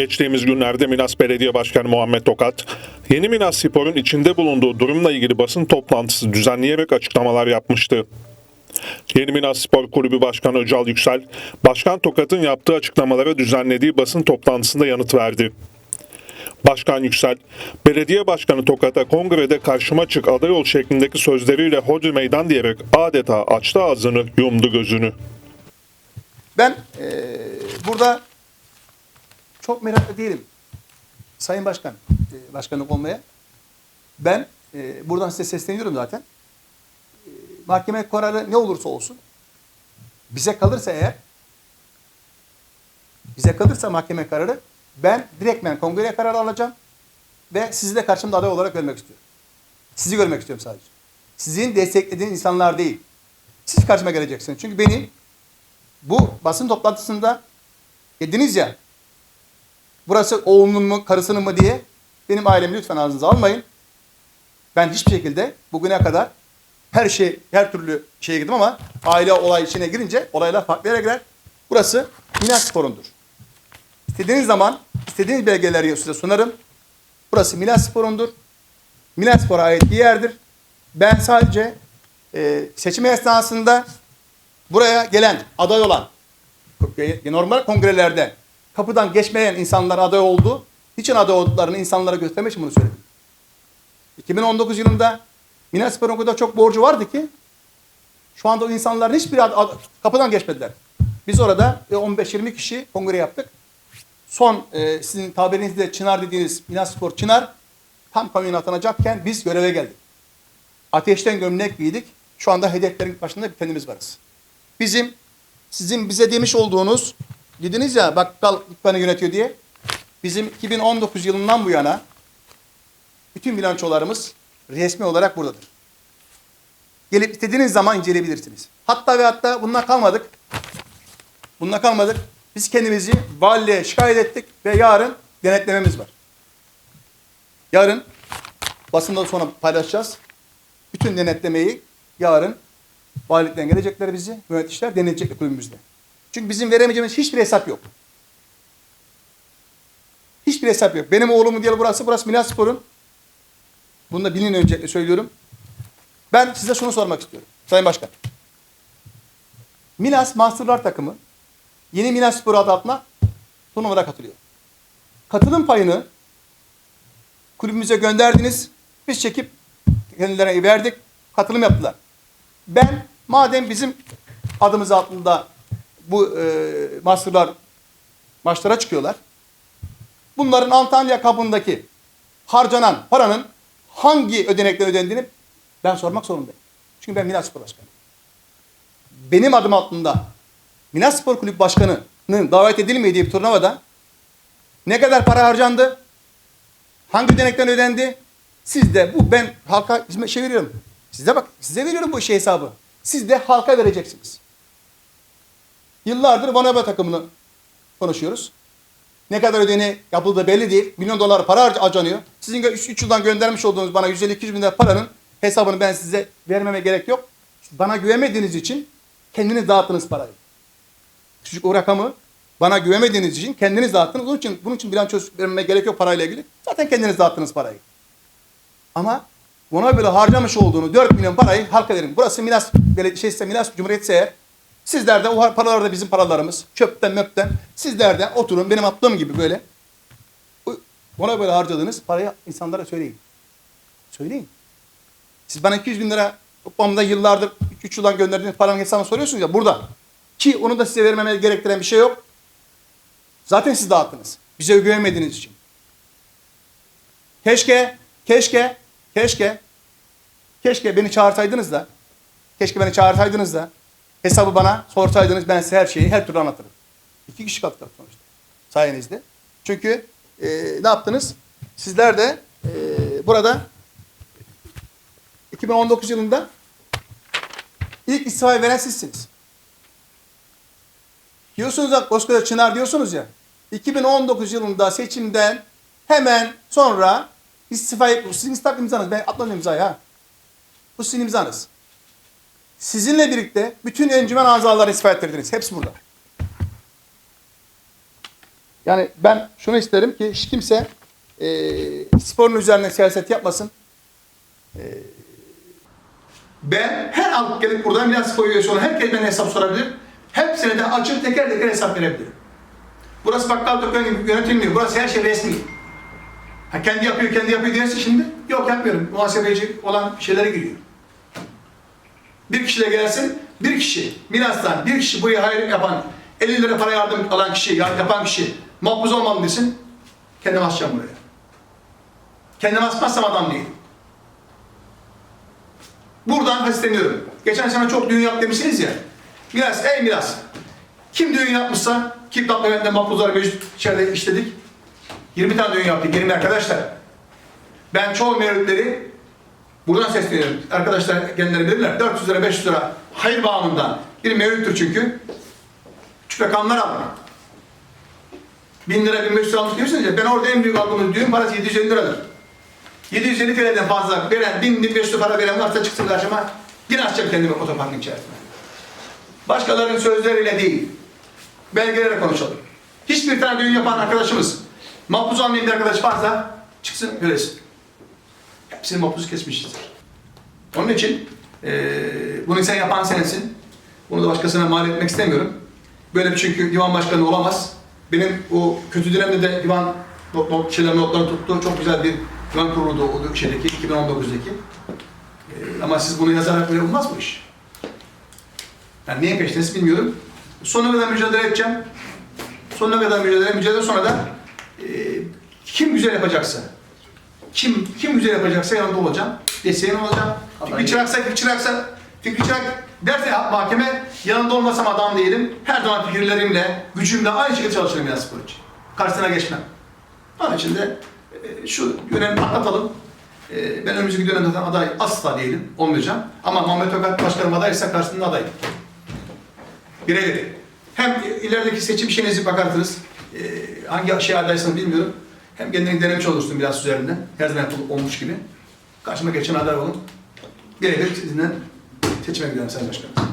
Geçtiğimiz günlerde Milas Belediye Başkanı Muhammed Tokat, Yeni Milas Spor'un içinde bulunduğu durumla ilgili basın toplantısı düzenleyerek açıklamalar yapmıştı. Yeni Milas Spor Kulübü Başkanı Öcal Yüksel, Başkan Tokat'ın yaptığı açıklamalara düzenlediği basın toplantısında yanıt verdi. Başkan Yüksel, belediye başkanı Tokat'a kongrede karşıma çık aday ol şeklindeki sözleriyle hodri meydan diyerek adeta açtı ağzını yumdu gözünü. Ben eee, burada çok meraklı değilim. Sayın Başkan, eee, başkanlık olmaya. Ben eee, buradan size sesleniyorum zaten. Eee, mahkeme kararı ne olursa olsun, bize kalırsa eğer, bize kalırsa mahkeme kararı, ben direktmen kongreye karar alacağım ve sizi de karşımda aday olarak görmek istiyorum. Sizi görmek istiyorum sadece. Sizin desteklediğiniz insanlar değil. Siz karşıma geleceksiniz. Çünkü benim bu basın toplantısında dediniz ya burası oğlunun mu karısının mı diye benim ailemi lütfen ağzınıza almayın. Ben hiçbir şekilde bugüne kadar her şey her türlü şeye girdim ama aile olay içine girince olaylar farklı yere girer. Burası Minas Spor'undur. İstediğiniz zaman istediğiniz belgeleri size sunarım. Burası Milas Spor'undur. Milas Spor'a ait bir yerdir. Ben sadece e, seçim esnasında buraya gelen, aday olan, normal kongrelerde kapıdan geçmeyen insanlar aday oldu. Niçin aday olduklarını insanlara göstermek için bunu söyledim. 2019 yılında Minas kadar çok borcu vardı ki şu anda o insanların hiçbiri kapıdan geçmediler. Biz orada e, 15-20 kişi kongre yaptık. Son e, sizin tabirinizde Çınar dediğiniz Minas Spor Çınar tam kamuya atanacakken biz göreve geldik. Ateşten gömlek giydik. Şu anda hedeflerin başında bir kendimiz varız. Bizim sizin bize demiş olduğunuz dediniz ya bakkal dükkanı yönetiyor diye. Bizim 2019 yılından bu yana bütün bilançolarımız resmi olarak buradadır. Gelip istediğiniz zaman inceleyebilirsiniz. Hatta ve hatta bundan kalmadık. Bundan kalmadık. Biz kendimizi valiliğe şikayet ettik ve yarın denetlememiz var. Yarın basından sonra paylaşacağız. Bütün denetlemeyi yarın valilikten gelecekler bizi, müfettişler denetecekler kulübümüzde. Çünkü bizim veremeyeceğimiz hiçbir hesap yok. Hiçbir hesap yok. Benim oğlumun diye burası, burası Milas Spor'un. Bunu da bilin öncelikle söylüyorum. Ben size şunu sormak istiyorum. Sayın Başkan. Milas Masterlar takımı yeni Milas Spor adı altına turnuvada katılıyor. Katılım payını kulübümüze gönderdiniz. Biz çekip kendilerine verdik. Katılım yaptılar. Ben madem bizim adımız altında bu e, masterlar maçlara çıkıyorlar. Bunların Antalya kabındaki harcanan paranın hangi ödenekle ödendiğini ben sormak zorundayım. Çünkü ben Minas Spor Başkanı. Benim adım altında Minas Spor Kulübü Başkanı'nın davet edilmediği bir turnuvada ne kadar para harcandı? Hangi ödenekten ödendi? Siz de bu ben halka hizmet şey veriyorum. Size bak size veriyorum bu işi hesabı. Siz de halka vereceksiniz. Yıllardır Vanaba takımını konuşuyoruz. Ne kadar ödeni yapıldığı belli değil. Milyon dolar para harc- harcanıyor. Sizin 3 yıldan göndermiş olduğunuz bana 150-200 bin lira paranın hesabını ben size vermeme gerek yok. Bana güvenmediğiniz için kendiniz dağıttınız parayı. Küçük o rakamı bana güvenmediğiniz için kendiniz dağıttınız. Onun için, bunun için bilanço vermeme gerek yok parayla ilgili. Zaten kendiniz dağıttınız parayı. Ama buna böyle harcamış olduğunu 4 milyon parayı halka verin. Burası Milas Belediye şeyse Milas Cumhuriyeti eğer sizler de o paralar da bizim paralarımız. Çöpten möpten. Sizler de oturun benim attığım gibi böyle. Buna böyle harcadığınız parayı insanlara söyleyin. Söyleyin. Siz bana 200 bin lira toplamda yıllardır 3 yıldan gönderdiğiniz paranın hesabını soruyorsunuz ya burada. Ki onu da size vermeme gerektiren bir şey yok. Zaten siz dağıttınız. Bize güvenmediğiniz için. Keşke, keşke, keşke, keşke beni çağırsaydınız da, keşke beni çağırsaydınız da, hesabı bana sorsaydınız ben size her şeyi her türlü anlatırım. İki kişi kattık sonuçta sayenizde. Çünkü e, ne yaptınız? Sizler de e, burada 2019 yılında ilk istifayı veren sizsiniz. Diyorsunuz ya koskoca Çınar diyorsunuz ya. 2019 yılında seçimden hemen sonra istifayı, bu sizin istif imzanız. Ben atmadım imzayı ha. Bu sizin imzanız. Sizinle birlikte bütün encümen azaları istifa ettirdiniz. Hepsi burada. Yani ben şunu isterim ki hiç kimse e, sporun üzerine siyaset yapmasın. E, ben her alıp gelip buradan Milas Spor üyesi olan herkes bana hesap sorabilir. Hepsine de açık teker teker hesap verebilirim. Burası bakkal dükkanı gibi yönetilmiyor. Burası her şey resmi. Ha kendi yapıyor, kendi yapıyor derse şimdi yok yapmıyorum. Muhasebeci olan şeylere giriyor. Bir kişiyle gelsin, bir kişi Milas'tan bir kişi buraya hayır yapan, 50 lira para yardım alan kişi, yardım yapan kişi makbuz olmalı desin. Kendim asacağım buraya. Kendim asmazsam adam değilim. Buradan sesleniyorum. Geçen sene çok düğün yap demişsiniz ya. Miras, ey Miras. Kim düğün yapmışsa, kim tatlı makbuzları mevcut içeride işledik. 20 tane düğün yaptık, 20 arkadaşlar. Ben çoğu mevlütleri buradan sesleniyorum. Arkadaşlar kendileri bilirler. 400 lira, 500 lira hayır bağımından bir mevlüttür çünkü. Küçük rakamlar aldım. 1000 lira, 1500 lira almış diyorsunuz. Ben orada en büyük aldığımız düğün parası 750 liradır. 750 TL'den fazla veren, 1000, 1500 para veren varsa çıksın karşıma. Yine açacağım kendimi otoparkın içerisinde. Başkalarının sözleriyle değil, belgelere konuşalım. Hiçbir tane düğün yapan arkadaşımız, almayan bir arkadaş varsa çıksın göresin. Hepsini makbuzu kesmişizdir. Onun için eee bunu sen yapan sensin. Bunu da başkasına mal etmek istemiyorum. Böyle bir çünkü divan başkanı olamaz. Benim o kötü dönemde de divan not, not, şeyler, notlarını tuttu. Çok güzel bir divan kuruldu o şeydeki 2019'daki. Eee, ama siz bunu yazarak böyle olmaz bu iş. Yani neyin peşindesiniz bilmiyorum. Sonuna kadar mücadele edeceğim. Sonuna kadar mücadele, mücadele sonra da eee, kim güzel yapacaksa, kim kim güzel yapacaksa yanında olacağım. Desteğim olacağım. Fikri çıraksa, fikri çıraksa, fikri çırak derse mahkeme yanında olmasam adam değilim. Her zaman fikirlerimle, gücümle aynı şekilde çalışırım ya spor için. Karşısına geçmem. Onun için de e, şu dönemi atlatalım. E, Ben önümüzdeki dönemde zaten aday asla değilim, olmayacağım. Ama Muhammed Ökat Başkanım adaysa karşısında adayım. Birebir. Hem ilerideki seçim şeyinizi bakarsınız. E, hangi şey adaysınız bilmiyorum. Hem kendini denemiş olursun biraz üzerinde. Her zaman olmuş gibi. Karşıma geçen aday olun. Birebir sizinle seçime gidiyorum Sayın Başkanım.